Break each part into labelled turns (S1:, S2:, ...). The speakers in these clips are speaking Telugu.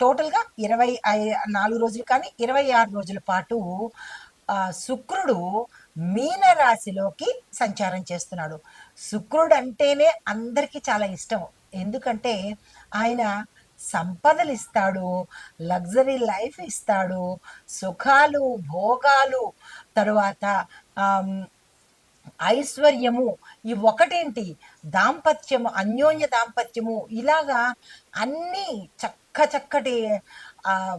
S1: టోటల్గా ఇరవై ఐ- నాలుగు రోజులు కానీ ఇరవై ఆరు రోజుల పాటు శుక్రుడు మీన రాశిలోకి సంచారం చేస్తున్నాడు. శుక్రుడు అంటేనే అందరికీ చాలా ఇష్టం. ఎందుకంటే ఆయన సంపదలు ఇస్తాడు లగ్జరీ లైఫ్ ఇస్తాడు సుఖాలు భోగాలు తరువాత ఐశ్వర్యము. ఈ ఒకటేంటి? దాంపత్యము అన్యోన్య దాంపత్యము. ఇలాగా అన్ని చక్క చక్కటి ఆ,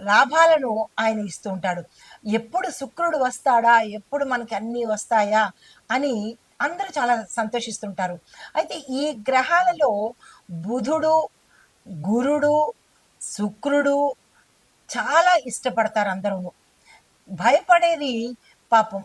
S1: లాభాలను ఆయన ఇస్తూ ఉంటాడు. ఎప్పుడు శుక్రుడు వస్తాడా? ఎప్పుడు మనకి అన్నీ వస్తాయా? అని అందరూ చాలా సంతోషిస్తుంటారు. అయితే ఈ గ్రహాలలో బుధుడు గురుడు శుక్రుడు చాలా ఇష్టపడతారు అందరూ భయపడేది పాపం.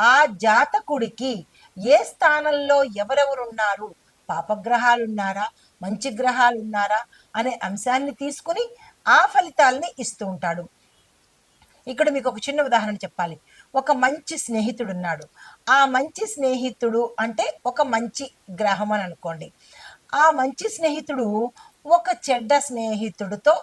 S1: ఆ జాతకుడికి ఏ స్థానంలో ఎవరెవరున్నారు? పాపగ్రహాలున్నారా? పాపగ్రహాలు ఉన్నారా మంచి గ్రహాలున్నారా? అనే అంశాన్ని తీసుకుని ఆ ఫలితాలని ఇస్తూ ఉంటాడు. ఇక్కడ మీకు ఒక చిన్న ఉదాహరణ చెప్పాలి. ఒక మంచి స్నేహితుడు ఉన్నాడు ఆ మంచి స్నేహితుడు అంటే ఒక మంచి గ్రహం అని అనుకోండి. ఆ మంచి స్నేహితుడు ఒక చెడ్డ స్నేహితుడితో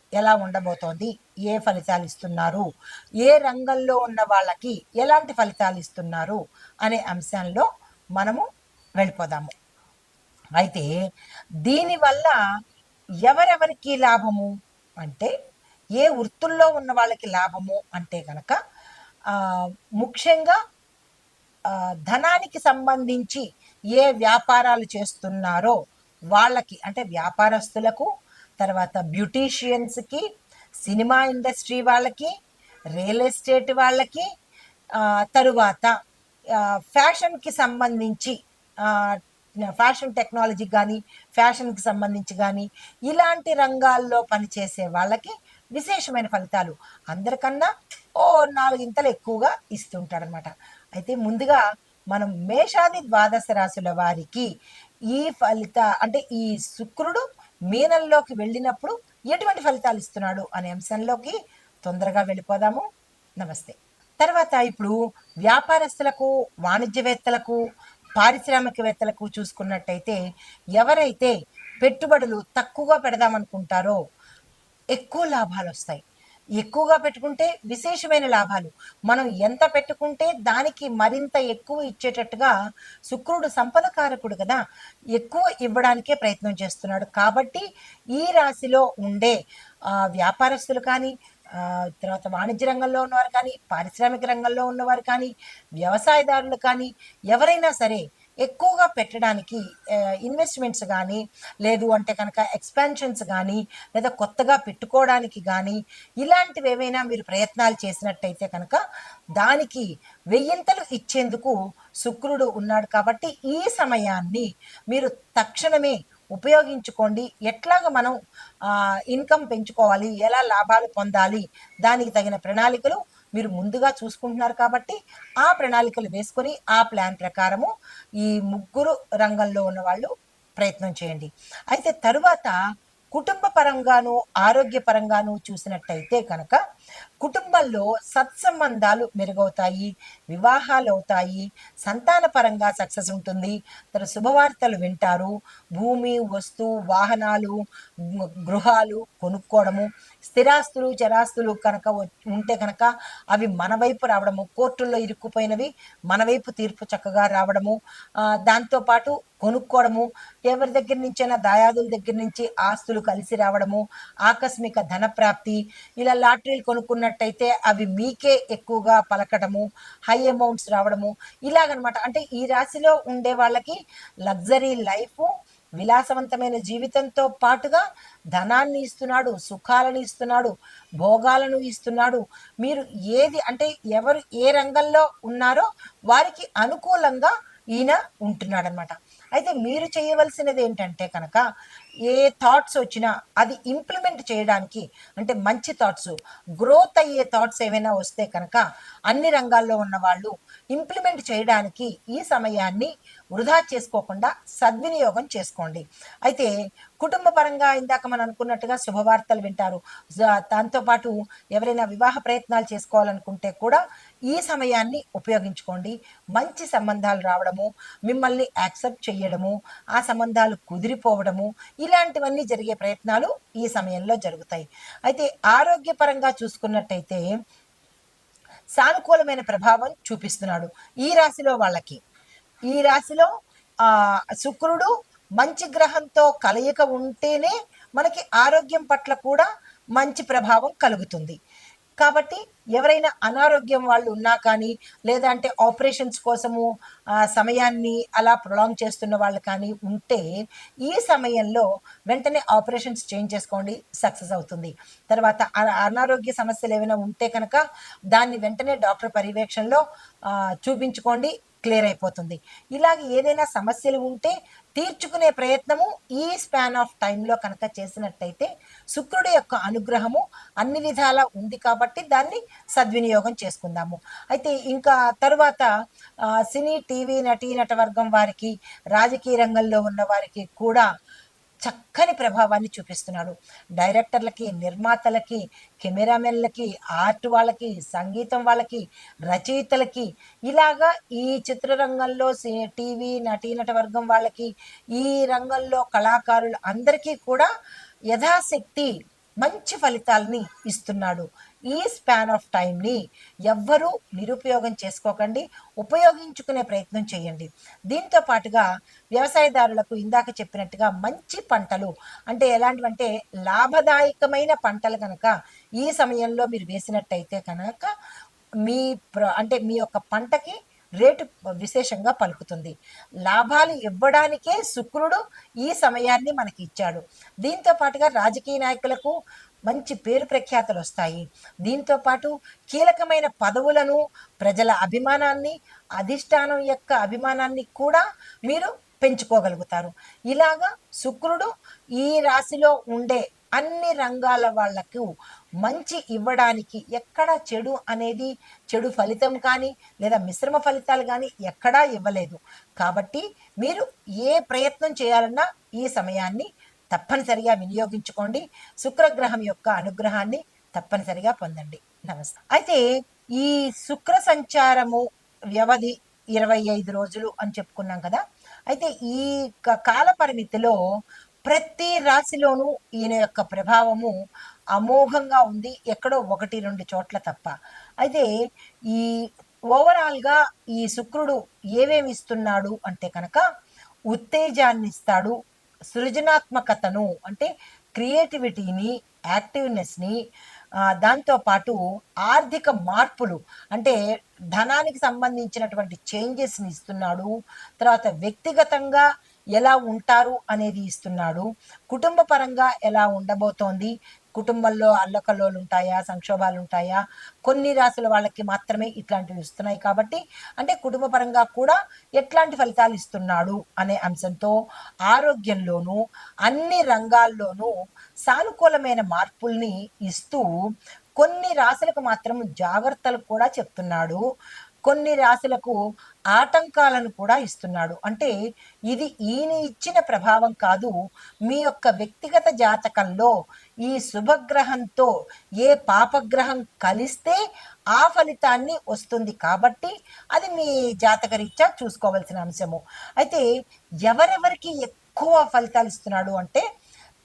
S1: ఎలా ఉండబోతోంది? ఏ ఫలితాలు ఇస్తున్నారు? ఏ రంగంలో ఉన్న వాళ్ళకి ఎలాంటి ఫలితాలు ఇస్తున్నారు? అనే అంశంలో మనము వెళ్ళిపోదాము. అయితే దీనివల్ల ఎవరెవరికి లాభము? అంటే ఏ వృత్తుల్లో ఉన్న వాళ్ళకి లాభము? అంటే కనుక ముఖ్యంగా ధనానికి సంబంధించి ఏ వ్యాపారాలు చేస్తున్నారో వాళ్ళకి అంటే వ్యాపారస్తులకు తర్వాత బ్యూటీషియన్స్కి సినిమా ఇండస్ట్రీ వాళ్ళకి రియల్ ఎస్టేట్ వాళ్ళకి తరువాత ఫ్యాషన్కి సంబంధించి ఫ్యాషన్ టెక్నాలజీ కానీ ఫ్యాషన్కి సంబంధించి కానీ ఇలాంటి రంగాల్లో పనిచేసే వాళ్ళకి విశేషమైన ఫలితాలు అందరికన్నా ఓ నాలుగింతలు ఎక్కువగా ఇస్తుంటాడనమాట అయితే ముందుగా మనం మేషాది ద్వాదశ రాశుల వారికి ఈ ఫలిత అంటే ఈ శుక్రుడు మీనంలోకి వెళ్ళినప్పుడు ఎటువంటి ఫలితాలు ఇస్తున్నాడు అనే అంశంలోకి తొందరగా వెళ్ళిపోదాము. నమస్తే. తర్వాత ఇప్పుడు వ్యాపారస్తులకు వాణిజ్యవేత్తలకు పారిశ్రామికవేత్తలకు చూసుకున్నట్టయితే ఎవరైతే పెట్టుబడులు తక్కువగా పెడదామనుకుంటారో ఎక్కువ లాభాలు వస్తాయి ఎక్కువగా పెట్టుకుంటే విశేషమైన లాభాలు. మనం ఎంత పెట్టుకుంటే దానికి మరింత ఎక్కువ ఇచ్చేటట్టుగా శుక్రుడు సంపద కారకుడు కదా ఎక్కువ ఇవ్వడానికే ప్రయత్నం చేస్తున్నాడు. కాబట్టి ఈ రాశిలో ఉండే వ్యాపారస్తులు కానీ తర్వాత వాణిజ్య రంగంలో ఉన్నవారు కానీ పారిశ్రామిక రంగంలో ఉన్నవారు కానీ వ్యవసాయదారులు కానీ ఎవరైనా సరే ఎక్కువగా పెట్టడానికి ఇన్వెస్ట్మెంట్స్ కానీ లేదు అంటే కనుక ఎక్స్పాన్షన్స్ కానీ లేదా కొత్తగా పెట్టుకోవడానికి కానీ ఇలాంటివి ఏవైనా మీరు ప్రయత్నాలు చేసినట్టయితే కనుక దానికి వెయ్యింతలు ఇచ్చేందుకు శుక్రుడు ఉన్నాడు కాబట్టి ఈ సమయాన్ని మీరు తక్షణమే ఉపయోగించుకోండి. ఎట్లాగ మనం ఇన్కమ్ పెంచుకోవాలి ఎలా లాభాలు పొందాలి దానికి తగిన ప్రణాళికలు మీరు ముందుగా చూసుకుంటున్నారు కాబట్టి ఆ ప్రణాళికలు వేసుకొని ఆ ప్లాన్ ప్రకారము ఈ ముగ్గురు రంగంలో ఉన్న వాళ్ళు ప్రయత్నం చేయండి. అయితే తరువాత కుటుంబ పరంగాను ఆరోగ్య పరంగాను చూసినట్టయితే కనుక కుటుంబంలో సత్సంబంధాలు మెరుగవుతాయి వివాహాలు అవుతాయి సంతాన పరంగా సక్సెస్ ఉంటుంది. తన శుభవార్తలు వింటారు. భూమి వస్తు వాహనాలు గృహాలు కొనుక్కోవడము స్థిరాస్తులు చరాస్తులు కనుక ఉంటే కనుక అవి మన వైపు రావడము కోర్టుల్లో ఇరుక్కుపోయినవి మన వైపు తీర్పు చక్కగా రావడము దాంతోపాటు కొనుక్కోవడము ఎవరి దగ్గర నుంచైనా దాయాదుల దగ్గర నుంచి ఆస్తులు కలిసి రావడము ఆకస్మిక ధన ప్రాప్తి ఇలా లాటరీలు కొనుక్కున్నట్టయితే అవి మీకే ఎక్కువగా పలకడము హై అమౌంట్స్ రావడము ఇలాగనమాట. అంటే ఈ రాశిలో ఉండే వాళ్ళకి లగ్జరీ లైఫ్ విలాసవంతమైన జీవితంతో పాటుగా ధనాన్ని ఇస్తున్నాడు సుఖాలను ఇస్తున్నాడు భోగాలను ఇస్తున్నాడు. మీరు ఏది అంటే ఎవరు ఏ రంగంలో ఉన్నారో వారికి అనుకూలంగా ఈయన ఉంటున్నాడనమాట. అయితే మీరు చేయవలసినది ఏంటంటే కనుక ఏ థాట్స్ వచ్చినా అది ఇంప్లిమెంట్ చేయడానికి అంటే మంచి థాట్స్ గ్రోత్ అయ్యే థాట్స్ ఏవైనా వస్తే కనుక అన్ని రంగాల్లో ఉన్న వాళ్ళు ఇంప్లిమెంట్ చేయడానికి ఈ సమయాన్ని వృధా చేసుకోకుండా సద్వినియోగం చేసుకోండి. అయితే కుటుంబ పరంగా ఇందాక మనం అనుకున్నట్టుగా శుభవార్తలు వింటారు. దాంతో దాంతోపాటు ఎవరైనా వివాహ ప్రయత్నాలు చేసుకోవాలనుకుంటే కూడా ఈ సమయాన్ని ఉపయోగించుకోండి. మంచి సంబంధాలు రావడము మిమ్మల్ని యాక్సెప్ట్ చేయడము ఆ సంబంధాలు కుదిరిపోవడము ఇలాంటివన్నీ జరిగే ప్రయత్నాలు ఈ సమయంలో జరుగుతాయి. అయితే ఆరోగ్యపరంగా చూసుకున్నట్టయితే సానుకూలమైన ప్రభావం చూపిస్తున్నాడు ఈ రాశిలో వాళ్ళకి. ఈ రాశిలో ఆ శుక్రుడు మంచి గ్రహంతో కలయిక ఉంటేనే మనకి ఆరోగ్యం పట్ల కూడా మంచి ప్రభావం కలుగుతుంది. కాబట్టి ఎవరైనా అనారోగ్యం వాళ్ళు ఉన్నా కానీ లేదా అంటే ఆపరేషన్స్ కోసము సమయాన్ని అలా ప్రొలాంగ్ చేస్తున్న వాళ్ళు కానీ ఉంటే ఈ సమయంలో వెంటనే ఆపరేషన్స్ చేంజ్ చేసుకోండి సక్సెస్ అవుతుంది. తర్వాత అనారోగ్య సమస్యలు ఏమైనా ఉంటే కనుక దాన్ని వెంటనే డాక్టర్ పర్యవేక్షణలో చూపించుకోండి క్లియర్ అయిపోతుంది. ఇలాగ ఏదైనా సమస్యలు ఉంటే తీర్చుకునే ప్రయత్నము ఈ స్పాన్ ఆఫ్ టైంలో కనుక చేసినట్టయితే శుక్రుడి యొక్క అనుగ్రహము అన్ని విధాలా ఉంది కాబట్టి దాన్ని సద్వినియోగం చేసుకుందాము. అయితే ఇంకా తరువాత సినీ టీవీ నటీ నటవర్గం వారికి రాజకీయ రంగంలో ఉన్న వారికి కూడా చక్కని ప్రభావాన్ని చూపిస్తున్నాడు. డైరెక్టర్లకి నిర్మాతలకి కెమెరామెన్లకి ఆర్ట్ వాళ్ళకి సంగీతం వాళ్ళకి రచయితలకి ఇలాగా ఈ చిత్రరంగంలో టీవీ నటీనట వర్గం వాళ్ళకి ఈ రంగంలో కళాకారులు అందరికీ కూడా యథాశక్తి మంచి ఫలితాలని ఇస్తున్నాడు. ఈ స్పాన్ ఆఫ్ టైంని ఎవ్వరూ నిరుపయోగం చేసుకోకండి ఉపయోగించుకునే ప్రయత్నం చేయండి. దీంతో పాటుగా వ్యవసాయదారులకు ఇందాక చెప్పినట్టుగా మంచి పంటలు అంటే ఎలాంటివంటే లాభదాయకమైన పంటలు కనుక ఈ సమయంలో మీరు వేసినట్టయితే కనుక మీ ప్ర- అంటే మీ యొక్క పంటకి రేటు విశేషంగా పలుకుతుంది. లాభాలు ఇవ్వడానికే శుక్రుడు ఈ సమయాన్ని మనకి ఇచ్చాడు. దీంతో పాటుగా రాజకీయ నాయకులకు మంచి పేరు ప్రఖ్యాతలు వస్తాయి. దీంతో పాటు కీలకమైన పదవులను ప్రజల అభిమానాన్ని అధిష్టానం యొక్క అభిమానాన్ని కూడా మీరు పెంచుకోగలుగుతారు. ఇలాగా శుక్రుడు ఈ రాశిలో ఉండే అన్ని రంగాల వాళ్ళకు మంచి ఇవ్వడానికి ఎక్కడ చెడు అనేది చెడు ఫలితం కానీ లేదా మిశ్రమ ఫలితాలు కానీ ఎక్కడా ఇవ్వలేదు. కాబట్టి మీరు ఏ ప్రయత్నం చేయాలన్నా ఈ సమయాన్ని తప్పనిసరిగా వినియోగించుకోండి. శుక్రగ్రహం యొక్క అనుగ్రహాన్ని తప్పనిసరిగా పొందండి. నమస్తే. అయితే ఈ శుక్ర సంచారము వ్యవధి ఇరవై ఐదు రోజులు అని చెప్పుకున్నాం కదా. అయితే ఈ కాల పరిమితిలో ప్రతి రాశిలోనూ ఈయన యొక్క ప్రభావము అమోఘంగా ఉంది. ఎక్కడో ఒకటి రెండు చోట్ల తప్ప. అయితే ఈ ఓవరాల్గా ఈ శుక్రుడు ఏమేమి ఇస్తున్నాడు అంటే కనుక ఉత్తేజాన్ని ఇస్తాడు. సృజనాత్మకతను అంటే క్రియేటివిటీని యాక్టివ్నెస్ని దాంతోపాటు ఆర్థిక మార్పులు అంటే ధనానికి సంబంధించినటువంటి చేంజెస్ని ఇస్తున్నాడు తర్వాత వ్యక్తిగతంగా ఎలా ఉంటారు అనేది ఇస్తున్నాడు కుటుంబ పరంగా ఎలా ఉండబోతోంది కుటుంబంలో అల్లకల్లోలు ఉంటాయా? సంక్షోభాలు ఉంటాయా? కొన్ని రాసుల వాళ్ళకి మాత్రమే ఇట్లాంటివి ఇస్తున్నాయి కాబట్టి అంటే కుటుంబ పరంగా కూడా ఎట్లాంటి ఫలితాలు ఇస్తున్నాడు అనే అంశంతో ఆరోగ్యంలోనూ అన్ని రంగాల్లోనూ సానుకూలమైన మార్పుల్ని ఇస్తూ కొన్ని రాశులకు మాత్రం జాగ్రత్తలు కూడా చెప్తున్నాడు. కొన్ని రాశులకు ఆటంకాలను కూడా ఇస్తున్నాడు. అంటే ఇది ఈయన ఇచ్చిన ప్రభావం కాదు మీ యొక్క వ్యక్తిగత జాతకంలో ఈ శుభగ్రహంతో ఏ పాపగ్రహం కలిస్తే ఆ ఫలితాన్ని వస్తుంది కాబట్టి అది మీ జాతకరీత్యా చూసుకోవాల్సిన అంశము. అయితే ఎవరెవరికి ఎక్కువ ఫలితాలు ఇస్తున్నాడు అంటే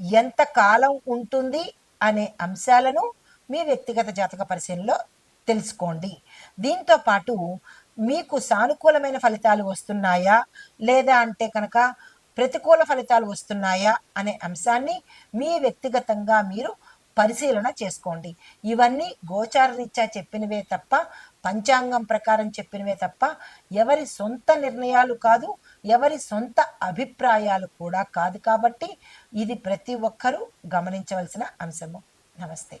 S1: ఎంత కాలం ఉంటుంది అనే అంశాలను మీ వ్యక్తిగత జాతక పరిశీలనలో తెలుసుకోండి. దీంతో పాటు మీకు సానుకూలమైన ఫలితాలు వస్తున్నాయా? లేదా అంటే కనుక ప్రతికూల ఫలితాలు వస్తున్నాయా? అనే అంశాన్ని మీ వ్యక్తిగతంగా మీరు పరిశీలన చేసుకోండి. ఇవన్నీ గోచార రీత్యా చెప్పినవే తప్ప పంచాంగం ప్రకారం చెప్పినవే తప్ప ఎవరి సొంత నిర్ణయాలు కాదు ఎవరి సొంత అభిప్రాయాలు కూడా కాదు కాబట్టి ఇది ప్రతి ఒక్కరూ గమనించవలసిన అంశము. నమస్తే.